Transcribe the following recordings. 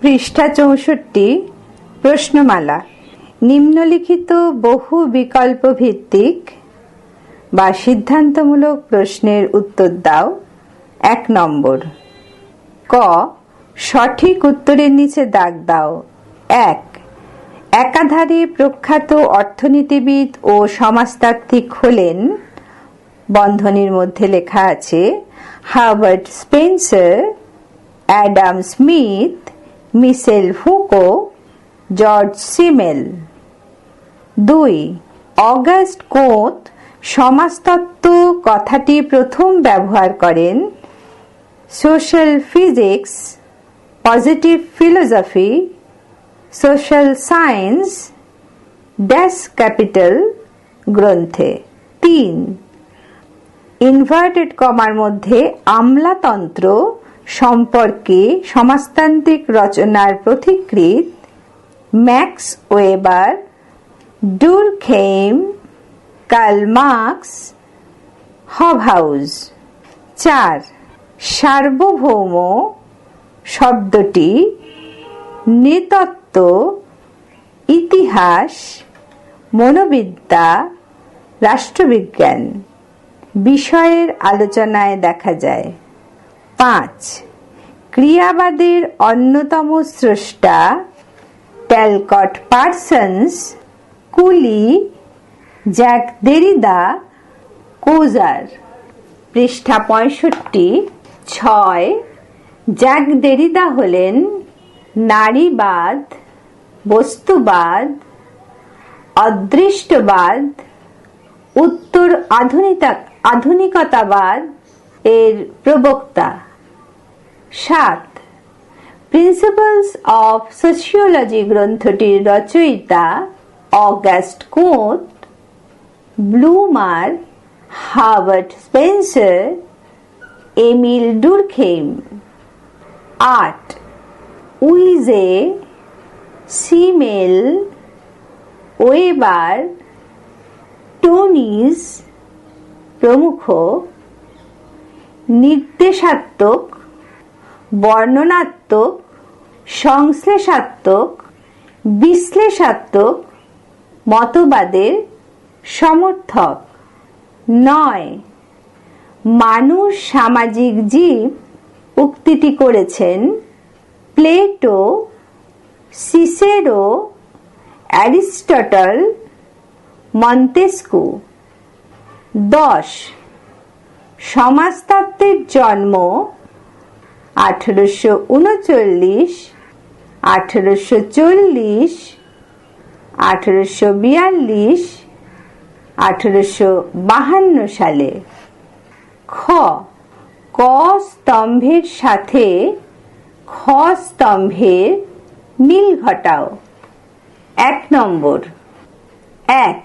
পৃষ্ঠা চৌষট্টি, প্রশ্নমালা। নিম্নলিখিত বহু বিকল্প ভিত্তিক বা সিদ্ধান্তমূলক প্রশ্নের উত্তর দাও। এক নম্বর। ক। সঠিক উত্তরের নিচে দাগ দাও। এক। একাধারে প্রখ্যাত অর্থনীতিবিদ ও সমাজতাত্ত্বিক হলেন। বন্ধনীর মধ্যে লেখা আছে Herbert Spencer, Adam Smith Michel Foucault George Simmel. দুই, অগাস্ট কোঁত সমাজতত্ত্ব কথাটি প্রথম ব্যবহার করেন। Social physics, positive philosophy, social science, Das Kapital গ্রন্থে। তিন, ইনভার্টেড কমার মধ্যে আমলাতন্ত্র সম্পর্কে সমাজতান্ত্রিক রচনার পথিকৃত Max Weber, Durkheim Karl Marx Hobhouse. চার, সার্বভৌম শব্দটি নৃতত্ত্ব, ইতিহাস, মনোবিদ্যা, রাষ্ট্রবিজ্ঞান বিষয়ের আলোচনায় দেখা যায়। পাঁচ। ক্রিয়াবাদের অন্যতম স্রষ্টা ট্যালকট পার্সন্স, কুলি, জ্যাক দেরিদা, কোজার। পৃষ্ঠা পঁয়ষট্টি, ছয়। জ্যাক দেরিদা হলেন নারীবাদ, বস্তুবাদ, অদৃষ্টবাদ, উত্তর আধুনিকা আধুনিকতাবাদ এর প্রবক্তা। সাত। প্রিন্সিপালস অফ সোশিওলজি গ্রন্থটির রচয়িতা August Comte Blumer Herbert Spencer, Emile Durkheim. আট। উইজে, সিমেল, ওয়েবার, টোনিস প্রমুখ, নির্দেশাত্মক বর্ণনাত্মক, সংশ্লেষাত্মক, বিশ্লেষাত্মক, মতবাদের সমর্থক। নয়। মানুষ সামাজিক জীব উক্তিটি করেছেন প্লেটো, সিসেরো, অ্যারিস্টটল, মন্তেস্কু। দশ। সমাজতত্ত্বের জন্ম আঠেরোশো উনচল্লিশ, আঠেরোশো চল্লিশ, আঠেরোশো বিয়াল্লিশ, আঠেরোশো বাহান্ন সালে। খ, ক স্তম্ভের সাথে খ স্তম্ভের মিল ঘটাও। এক নম্বর। এক,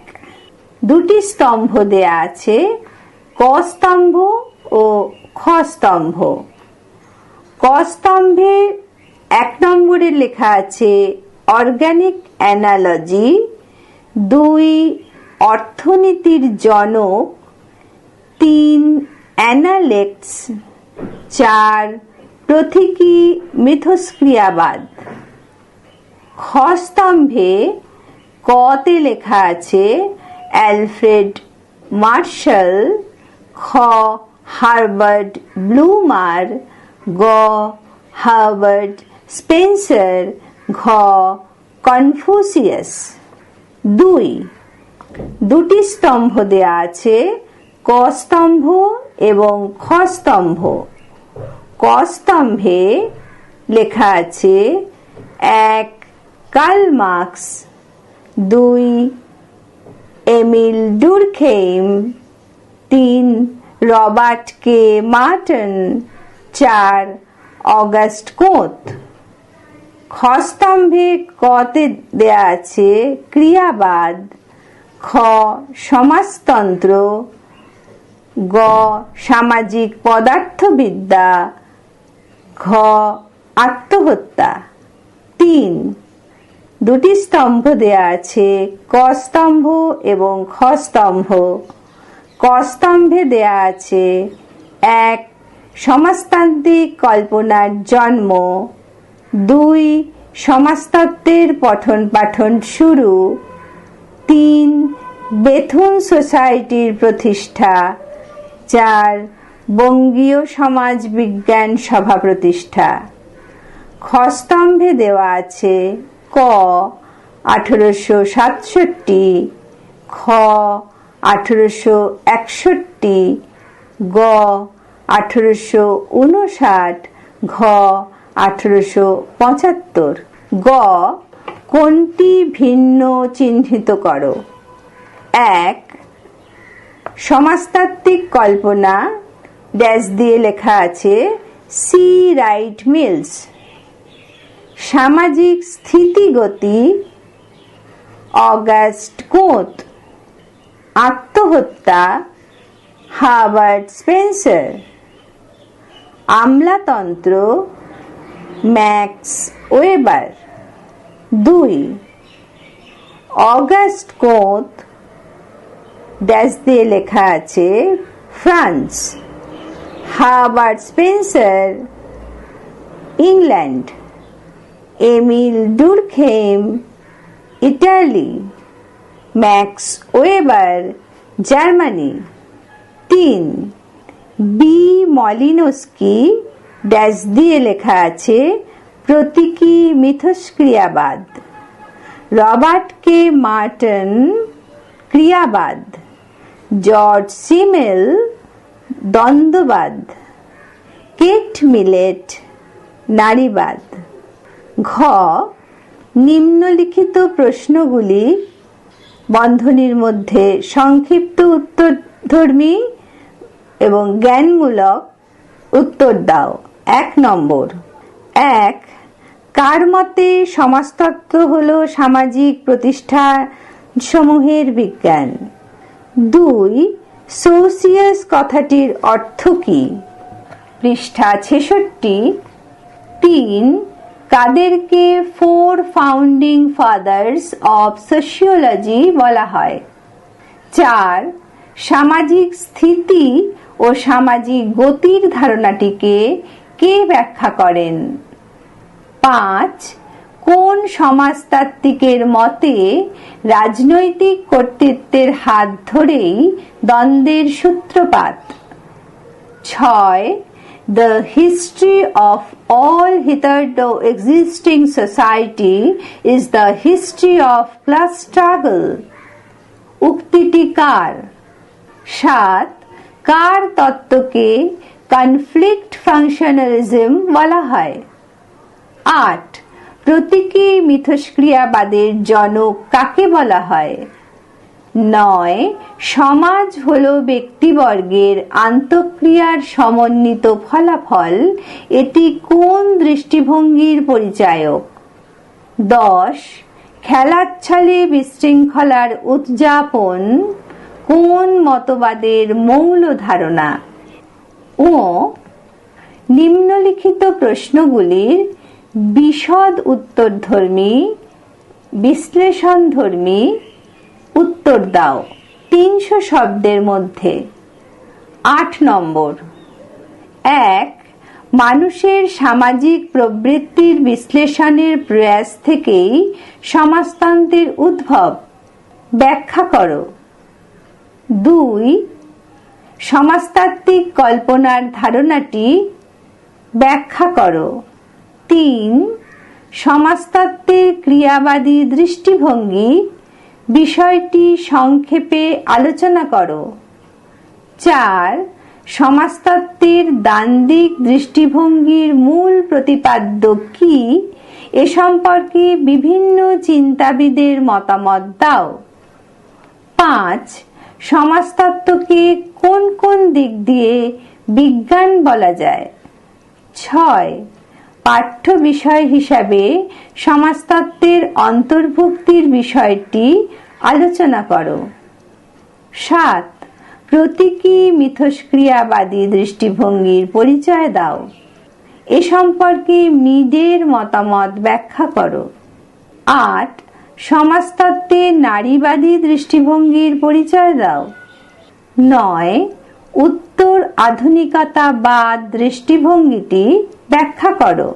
দুটি স্তম্ভ দেয়া আছে, ক স্তম্ভ ও খ স্তম্ভ। ক স্তম্ভে এক নম্বরে লেখা আছে, অর্গানিক অ্যানালজি, দুই অর্থনীতির জনক, তিন অ্যানালেক্টস চার প্রতীকী মিথস্ক্রিয়াবাদ। খ স্তম্ভে কতে লেখা আছে, অ্যালফ্রেড মার্শাল, খ হার্বার্ড ব্লুমার গ হার্বার্ড স্পেন্সার, ঘ, কনফুসিয়াস। দুই, দুটি স্তম্ভ দেয়া আছে, ক স্তম্ভ এবং খ স্তম্ভ। ক স্তম্ভে লেখা আছে, এক, কার্ল মার্কস, দুই, এমিল ডুরখেইম, তিন, রবার্ট কে মার্টন চার অগাস্ট কোঁত। খস্তম্ভে কতে দেয়া আছে ক্রিয়াবাদ। খ সমাজতন্ত্র। গ সামাজিক পদার্থবিদ্যা। ঘ আত্মহত্যা। তিন দুটি স্তম্ভ দেয়া আছে ক স্তম্ভ এবং খ স্তম্ভ ক স্তম্ভে দেয়া আছে এক সমাজতান্ত্রিক কল্পনার জন্ম। দুই, সমাজতত্ত্বের পঠন পাঠন শুরু। তিন, বেথুন সোসাইটির প্রতিষ্ঠা। চার, বঙ্গীয় সমাজ বিজ্ঞান সভা প্রতিষ্ঠা। খস্তম্ভে দেওয়া আছে, ক, আঠেরোশো সাতষট্টি, খ, আঠেরোশো একষট্টি, গ আঠেরোশো উনষাট ঘ, আঠেরোশো পঁচাত্তর। গ, কোনটি ভিন্ন চিহ্নিত করো? এক, সমাজতাত্ত্বিক কল্পনা, ড্যাশ দিয়ে লেখা আছে, সি রাইট মিলস। সামাজিক স্থিতিগতি, অগাস্ট কোঁত। আত্মহত্যা, হার্বার্ট স্পেন্সার। আমলাতন্ত্র, ম্যাক্স ওয়েবার। দুই, অগাস্ট কোঁত, ড্যাশ দিয়ে লেখা আছে, France. Herbert Spencer, England. Emile Durkheim, Italy. Max Weber, Germany. তিন, বি মলিনস্কি ড্যাশ দিয়ে লেখা আছে, প্রতীকী মিথস্ক্রিয়াবাদ। রবার্ট কে মার্টন, ক্রিয়াবাদ। জর্জ সিমেল, দ্বন্দ্ববাদ। কেট মিলেট, নারীবাদ। ঘ, নিম্নলিখিত প্রশ্নগুলি বন্ধনীর মধ্যে সংক্ষিপ্ত উত্তরধর্মী এবং জ্ঞানমূলক উত্তর দাও। এক নম্বর। এক, কার মতে সমাজতত্ত্ব হল সামাজিক প্রতিষ্ঠান সমূহের বিজ্ঞান? দুই, সোসিয়াস কথাটির অর্থ কি? পৃষ্ঠা ছেষট্টি। তিন, কাদেরকে four founding fathers of sociology বলা হয়। চার সামাজিক স্থিতি ও সামাজিক গতির ধারণাটিকে কে ব্যাখ্যা করেন? পাঁচ, কোন সমাজতাত্ত্বিকের মতে রাজনৈতিক কর্তৃত্বের হাত ধরেই দ্বন্দ্বের সূত্রপাত? ছয়, The history of all hitherto existing society is the history of class struggle উক্তিটি কার? সাত, কার তত্ত্বকে কনফ্লিক্ট ফাংশনালিজম বলা হয়? আট, প্রতীকী মিথস্ক্রিয়াবাদের জনক কাকে বলা হয়? নয়, সমাজ হল ব্যক্তিবর্গের আন্তঃক্রিয়ার সমন্বিত ফলাফল, এটি কোন দৃষ্টিভঙ্গির পরিচায়ক? দশ খেলার ছলে বিশৃঙ্খলার উদযাপন কোন মতবাদের মৌল ধারণা? ও, নিম্নলিখিত প্রশ্নগুলির বিশদ উত্তরধর্মী, বিশ্লেষণধর্মী উত্তর দাও। তিনশো শব্দের মধ্যে। আট নম্বর। এক, মানুষের সামাজিক প্রবৃত্তির বিশ্লেষণের প্রয়াস থেকেই সমাজতন্ত্রের উদ্ভব। ব্যাখ্যা করো। দুই, সমাজতাত্ত্বিক কল্পনার ধারণাটি ব্যাখ্যা করো। তিন সমাজতত্ত্বের ক্রিয়াবাদী দৃষ্টিভঙ্গি বিষয়টি সংক্ষেপে আলোচনা করো। চার সমাজতত্ত্বের দান্দিক দৃষ্টিভঙ্গির মূল প্রতিপাদ্য কি? এ সম্পর্কে বিভিন্ন চিন্তাবিদের মতামত দাও। পাঁচ সমাজতত্ত্বকে কোন কোন দিক দিয়ে বিজ্ঞান বলা যায়? ছয়, পাঠ্য বিষয় হিসাবে সমাজতত্ত্বের অন্তর্ভুক্তির বিষয়টি আলোচনা করো। সাত, প্রতীকী মিথস্ক্রিয়াবাদী দৃষ্টিভঙ্গির পরিচয় দাও। এ সম্পর্কে মিডের মতামত ব্যাখ্যা করো। আট সমাজতত্ত্বের নারীবাদী দৃষ্টিভঙ্গির পরিচয় দাও। নয়, উত্তর আধুনিকতাবাদ দৃষ্টিভঙ্গিটি ব্যাখ্যা করো।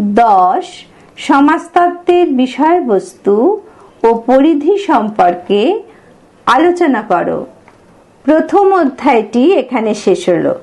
দশ, সমাজতত্ত্বের বিষয়বস্তু ও পরিধি সম্পর্কে আলোচনা করো। প্রথম অধ্যায়টি এখানে শেষ হলো।